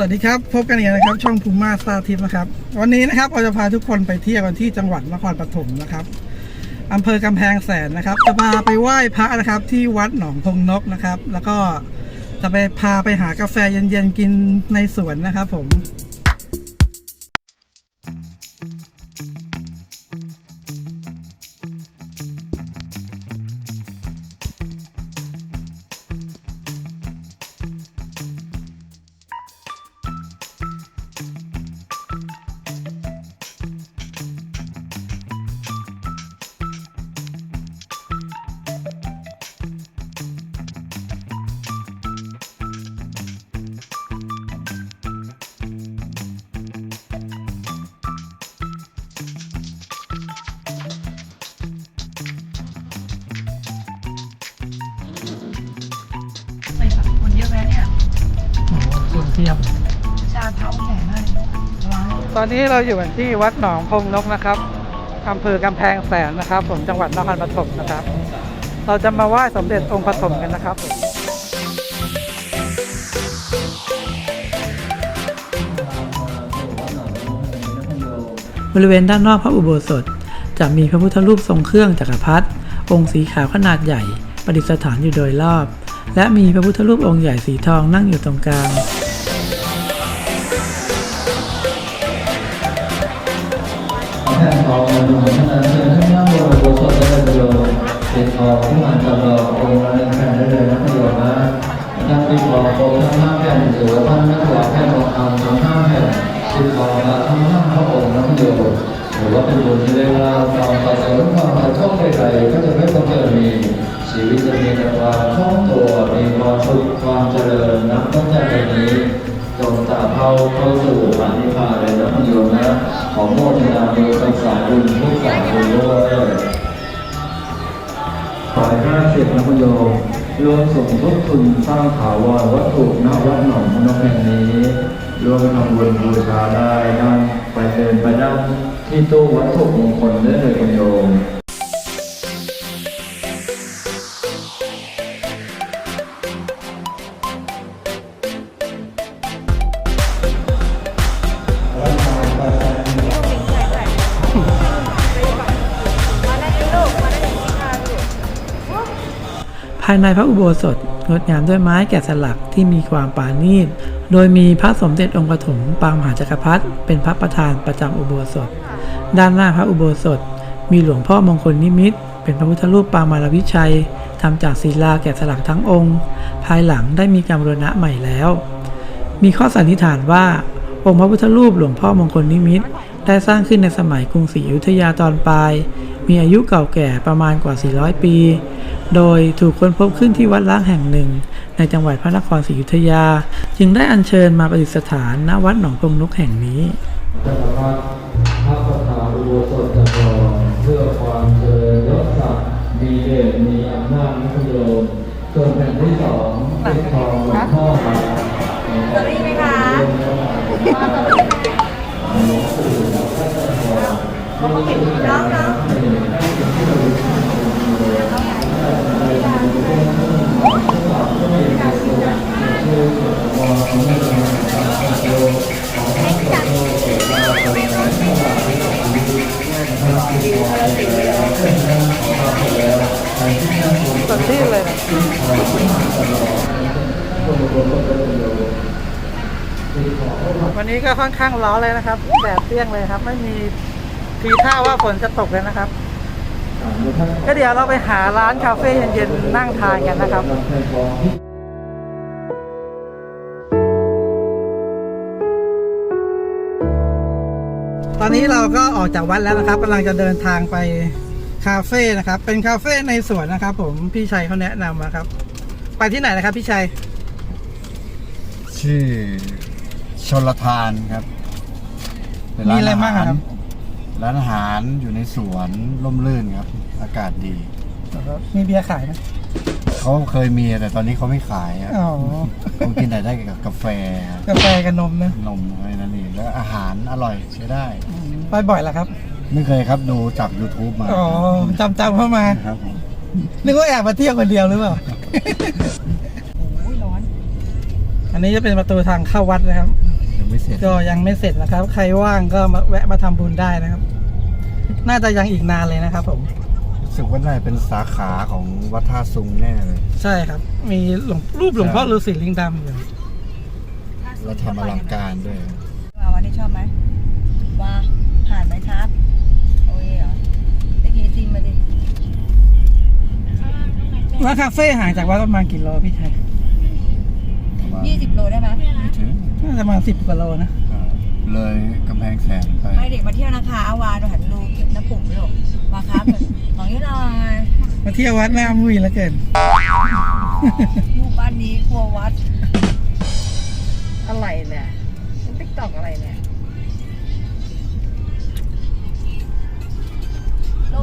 สวัสดีครับ พบกันอีกนะครับ ช่องภูมาซาทิพนะครับ วันนี้นะครับเราจะพาทุกคนไปเที่ยวกันที่จังหวัดนครปฐมนะครับอำเภอกำแพงแสนนะครับ จะพาไปไหว้พระนะครับ ที่วัดหนองพงนกนะครับ แล้วก็จะไปพาไปหากาแฟเย็นๆกินในสวนนะครับ ผม เทียบชาเท้าแข็งมากว้าวตอนนี้เราอยู่กันที่วัดหนองพงนกนะครับอำเภอกำแพงแสนนะครับ ผมจังหวัดนครปฐมนะครับ เราจะมาไหว้สมเด็จองค์ปฐมกันนะครับผมบริเวณด้านนอกพระอุโบสถ จะมีพระพุทธรูปทรงเครื่องจักรพรรดิองค์สีขาวขนาดใหญ่ ประดิษฐานอยู่โดยรอบ และมีพระพุทธรูปองค์ใหญ่สีทองนั่งอยู่ตรงกลาง ทองมาดูท่านนั้นเชิญขึ้นนั่งบนโบสถ์ได้เลยประโยชน์ติดทองที่มันจำลององค์ละหนึ่งแผ่นได้เลยนะประโยชน์นะท่านติดทององค์ทั้งห้าแผ่นหรือว่าท่านไม่ถวายแค่ทองคำทั้งห้าแผ่นติดทองละทั้งห้าพระองค์นะประโยชน์หรือว่าเป็นบุญที่ได้รับความประเสริฐความประโชคใดๆก็จะไม่ต้องเจอมีชีวิตจะมีแต่ความคล่องตัวมีความสุขความเจริญนับตั้งแต่วันนี้ งตาเข้าเข้าสู่ปานิพพานเลยนะคุณโยมนะขอโมทนาบุญกับสาบุญทุกสาบุญด้วยฝ่ายห้าสิบนะคุณโยมรวมสมทบทุนสร้างถาวรวัตถุณวัดหนองพนกแห่งนี้รวมทำบุญบูชาได้นั่งไปเดินไปนั่งที่ตู้วัตถุมงคลได้เลยคุณโยมายในพระอุโบสถงดงามด้วยไม้แกะสลักที่มีความปราณีตโดยมีพระสมเด็จองค์ปฐมปางมหาจักรพรรดิเป็นพระประธานประจำอุโบสถ ด้านหน้าพระอุโบสถ มีหลวงพ่อมงคลนิมิตเป็นพระพุทธรูปปางมารวิชัยทำจากศิลาแกะสลักทั้งองค์ ภายหลังได้มีการบรณะใหม่แล้ว มีข้อสันนิษฐานว่า องค์พระพุทธรูปหลวงพ่อมงคลนิมิต ได้สร้างขึ้นในสมัยกรุงศรีอยุธยาตอนปลาย มีอายุเก่าแก่ประมาณกว่า 400 ปี โดยถูกค้นพบขึ้นที่วัดล้างแห่งหนึ่ง ในจังหวัดพระนครศรีอยุธยา จึงได้อัญเชิญมาประดิษฐานณวัดหนองพงนกแห่งนี้จักรพรรดิพระประธานอุโบสถจำลองเพื่อความเจริญยศศักดิ์มีเดชมีอำนาจนิยมส่วนแผ่นที่สองเป็นทองหลวงพ่อมาสวัสดีไหมคะน้องน้ สดชื่นเลยนะวันนี้ก็ค่อนข้างร้อนเลยนะครับแดดเปรี้ยงเลยครับ ไม่มีทีท่าว่าฝนจะตกเลยนะครับ ก็เดี๋ยวเราไปหาร้านคาเฟ่เย็นๆนั่งทานกันนะครับ นนี้เราก็ออกจากวัดแล้วนะครับกำลังจะเดินทางไปคาเฟ่นะครับ เป็นคาเฟ่ในสวนนะครับ ผมพี่ชัยเขาแนะนำนะครับ ไปที่ไหนนะครับ พี่ชัยชื่อชนลทานครับเป็นมีอะไรบ้างครับร้านอาหารอยู่ในสวนร่มรื่นครับ อากาศดีมีเบียร์ขายไหมเขาเคยมีแต่ตอนนี้เขาไม่ขายครับอ๋อเขากินแต่ได้กับกาแฟกาแฟกับนมนะนมอะไรนั่นเองแล้วอาหารอร่อยใช้ได้ ไปบ่อยแล้วครับ ไม่เคยครับดูจาก YouTube มาอ๋อจำจำเข้ามา ครับผมนึกว่าแอบมาเที่ยวคนเดียวหรือเปล่าร้อนอันนี้จะเป็นประตูทางเข้าวัดนะครับ ยังไม่เสร็จก็ยังไม่เสร็จนะครับ ใครว่างก็มาแวะมาทำบุญได้นะครับ น่าจะยังอีกนานเลยนะครับผม รู้สึกว่าน่าจะเป็นสาขาของวัดท่าซุงแน่เลย ใช่ครับ มีหลวงรูปหลวงพ่อฤาษีลิงดำอยู่ แล้วทำอลังการด้วยมาวันนี้ชอบไหมว่า ผ่านไหมครับ โอ้ยเหรอไอ้เคซิมมาดิวัดคาเฟ่ห่างจากวัดประมาณกี่โลพี่ชัยประมาณยี่สิบโลได้ไหมไม่ถึงน่าจะประมาณสิบกว่าโลนะ อ่าเลยกำแพงแสนไปให้เด็กมาเที่ยวนะคะอาวาดูหันดูน้ำปุ่มลูกมาครับของยี่หน่อยมาเที่ยววัดหน้ามุ้ยแล้วเกิน ลูกบ้านนี้ครัววัด อะไรเนี่ยติ๊กตอกอะไรเนี่ย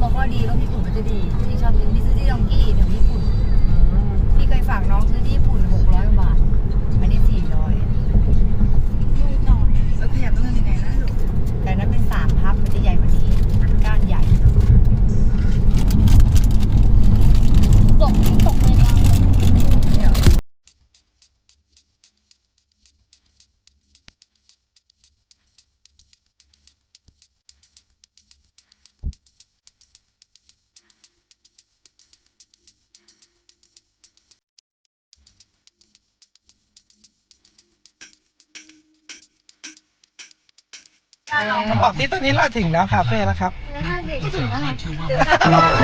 เราก็ดีร่มญี่ปุ่นก็จะดีพี่ชอบกินพี่ซื้อที่ดองกี้แถวญี่ปุ่นพี่เคยฝากน้องซื้อที่ญี่ปุ่นหกร้อยบาทอันนี้สี่ร้อยแล้วขยับต้องทำยังไงนะลูกแต่นั้นเป็นสามพับมันจะใหญ่กว่านี้ก้านใหญ่ตกตกเลยนะ เนี่ย บอกที่ตอนนี้เราถึงแล้วคาเฟ่แล้วครับแล้วถ้าเด็กถึงอะไรค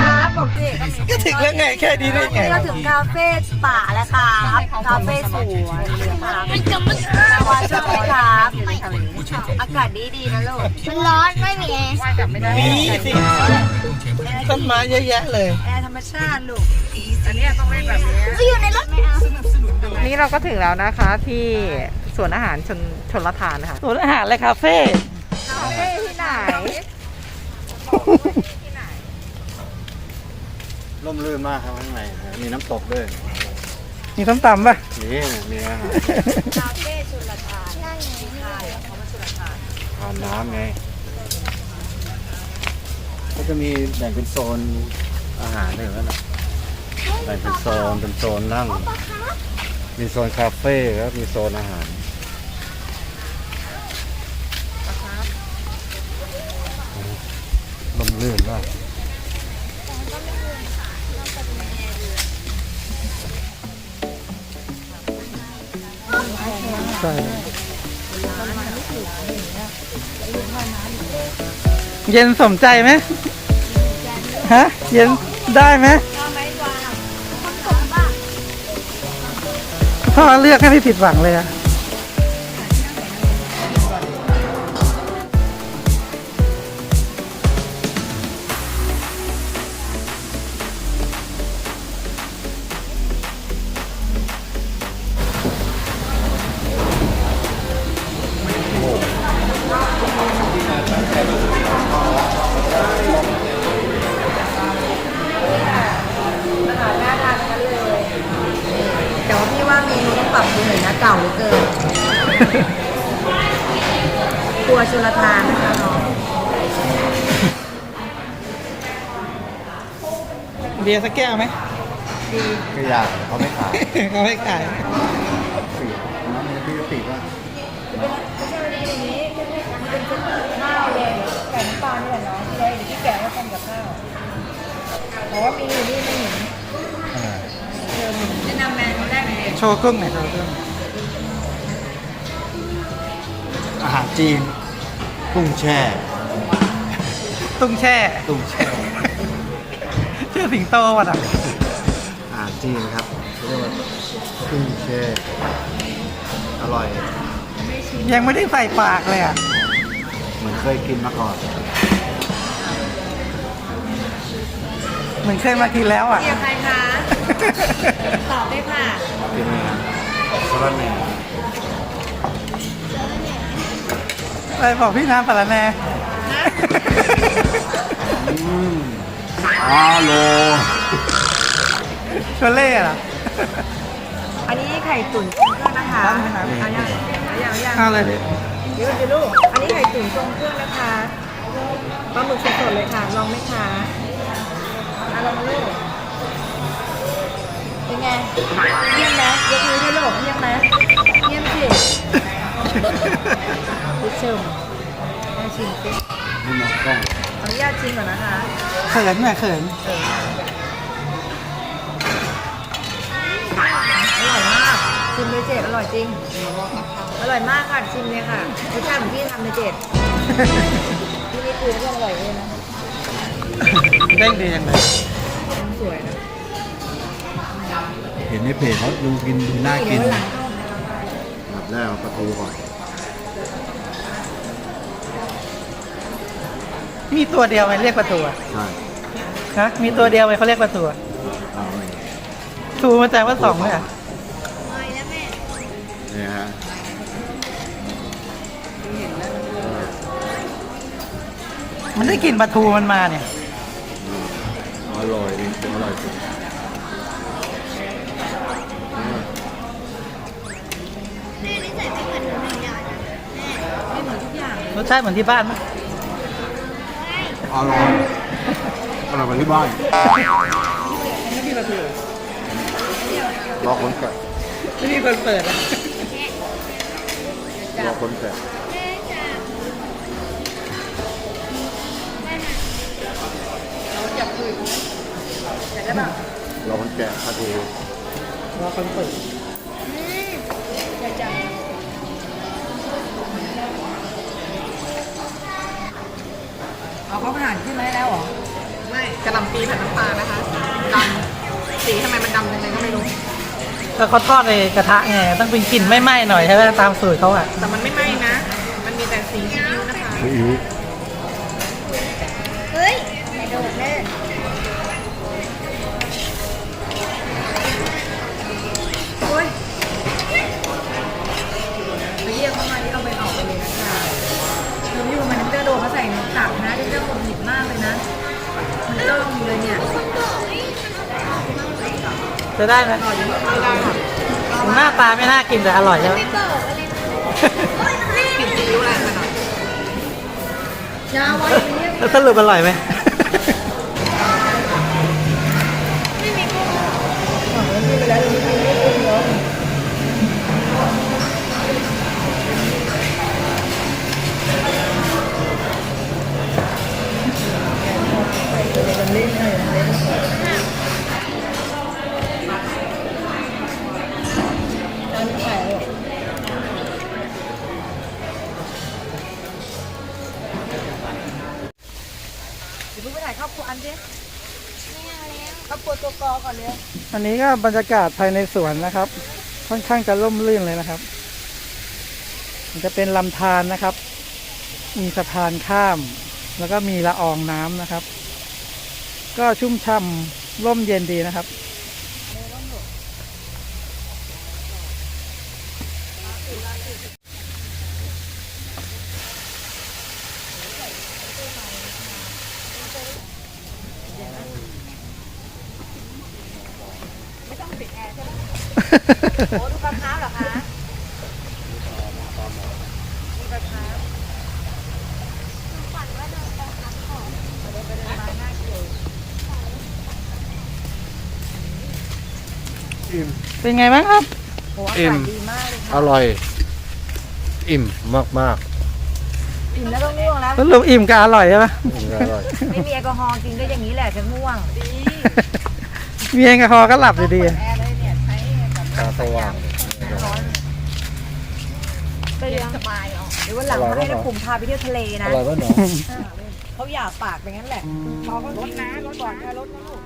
รับผมสิก็ถึงแล้วไงแค่นี้ได้ไงเราถึงคาเฟ่ป่าแล้วครับคาเฟ่สวนครับว่าชอบไหมครับอากาศดีดีนะลูกมันร้อนไม่มีแอร์มีสิต้นไม้เยอะแยะเลยแอร์ธรรมชาติลูกอันนี้ต้องเป็นแบบนี้อยู่ในรถไม่เอานี่เราก็ถึงแล้วนะคะที่สวนอาหารชนชนลทานนะคะสวนอาหารและคาเฟ่ เฟ่ที่ไหนร่มรื่นมากครับข้างในนะมีน้ำตกด้วยมีส้มตำป่ะ นี่มีอาหารคาเฟ่ชุลทานนั่นไงเขามาชุลทานทานน้ำไง ก็จะมีแบ่งเป็นโซนอาหารเลยแล้วนะแบ่งเป็นโซนเป็นโซนนั่ง มีโซนคาเฟ่แล้วมีโซนอาหาร ลมลื่นมากใช่เย็นสมใจไหมฮะ เย็นได้ไหมพ่อเลือกให้ไม่ผิดหวังเลยอะ ก่าเหลือเกินครัวชุลทานนะคะน้องเบียร์สักแก้วไหม ก็อยากเขาไม่ขายเขาไม่ขาย ปีกน้ำมีพี่ปีกว่าไม่ใช่วันนี้อย่างนี้มันเป็นข้าวเลยไก่น้ำปลานี่แหละน้องที่ได้เดี๋ยวพี่แกะมาทำกับข้าวแต่ว่ามีอยู่นี่ไม่เห็นแนะนำเมนูได้ไหมโชว์กุ้งหน่อยโชว์กุ้งอา หารจีนกุ้งแช่ตุ้งแช่ตุ้งแช่ ชื่อสิงโตว่ะอะอาหารจีนครับเรียกว่ากุ้งแช่อร่อยยังไม่ได้ใส่ปากเลยอะเหมือนเคยกินมาก่อนเหมือนเคยมากินแล้วอะ เกี่ยวใครคะ ตอบได้ค่ะ กินไหมครับสลัดแหน่ ไปบอกพี่น้ำสารแหน่อืมอาโลชวเล่เหรออันนี้ไข่ตุ๋นเครื่องนะคะได้ไหมครับเอายังเอายังเอายังเอาเลยดิเดี๋ยวสิลูก อันนี้ไข่ตุ๋นทรงเครื่องนะคะปลาหมึกสดๆเลยค่ะ ลองไหมคะอะลองลูกเป็นไงเยี่ยมไหมยกมือให้ลูกเยี่ยมไหม ชิมแม่ชิมสิไม่มองกล้องขออนุญาตชิมก่อนนะคะเขินแม่เขินอร่อยมาก ชิมเลยเจ็ดอร่อยจริง อร่อยมากค่ะชิมเลยค่ะรสชาติเหมือนที่ทำเลยเจ็ดที่นี่คือก็อร่อยเลยนะเด้งดีจังเลยสวยนะเห็นในเพจเขาดูกินดูน่ากินเดี๋ยววันหลัง แบบแรกเอาปลาทูก่อน มีตัวเดียวไหมเรียกประตูอะใช่ฮะมีตัวเดียวไหมเขาเรียกประตูอะเอาเลยทูมาแต่ว่าสองเลยอะเนี่ยฮะมันได้กลิ่นปลาทูมันมาเนี่ย อร่อยดีอร่อยจริงแม่นี่ใส่ไม่เหมือนหนูเลยอะไม่เหมือนทุกอย่างรสชาติเหมือนที่บ้านไหม อร่อยอร่อยกว่าที่บ้านรอคนแกะไม่มีคนเปิดอะรอคนแกะแม่จ๋าแม่นะรอคนแกะปลาทูรอคนเปิดจะจับ เอาข้าวผัดขึ้นมาให้แล้วเหรอ ไม่กระหลำปีผัดน้ำปลานะคะดำสีทำไมมันดำจังเลยก็ไม่รู้ ก็เขาทอดในกระทะไงต้องเป็นกลิ่นไม่ไหม้หน่อยใช่ไหมตามสูตรเขาอะแต่มันไม่ไหม้นะ มันมีแต่สีซีอิ๊วนะคะ ซีอิ๊ว จะได้ไหมหน้าตาไม่น่ากินแต่อร่อยใช่ไหมไม่บอกอะไรกลิ่นซีอิ๊วแรงไปหน่อยยาวไว้เนี่ยแล้วสรุปอร่อยไหม ครอบครัวตัวกอก่อนเลยอันนี้ก็บรรยากาศภายในสวนนะครับ ค่อนข้างจะร่มรื่นเลยนะครับ มันจะเป็นลำธารนะครับ มีสะพานข้าม แล้วก็มีละอองน้ำนะครับ ก็ชุ่มช่ำร่มเย็นดีนะครับ โอ้ดูปลาคาร์ฟเหรอคะมีปลาคาร์ฟฝันว่าเดินไปคาร์ฟของเดินไปเดินมาหน้าเกลียวอิ่ม เป็นไงบ้างครับ โอ้อาอิ่กามศดีมากเลยอค่ะร่อย อิ่มมากมากอิ่มแล้วก็ง่วงแล้ว สรุปอิ่มกับอร่อยใช่ไหมๆอิ่มอร่อย ไม่มีแอลกอฮอล์กินก็อย่างนี้แหละจะง่วง มีแอลกอฮอล์ก็หลับอยู่ดี แอร์ ตาสว่างร้อนก็ยังสบายออกเดี๋ยววันหลังเขาให้นักกลุ่มพาไปเที่ยวทะเลอนะร่อยป่ะหนอเขาอยากปากไปงั้นแหละพอเขาลดนะลดก่อนค่ะลดนะลูก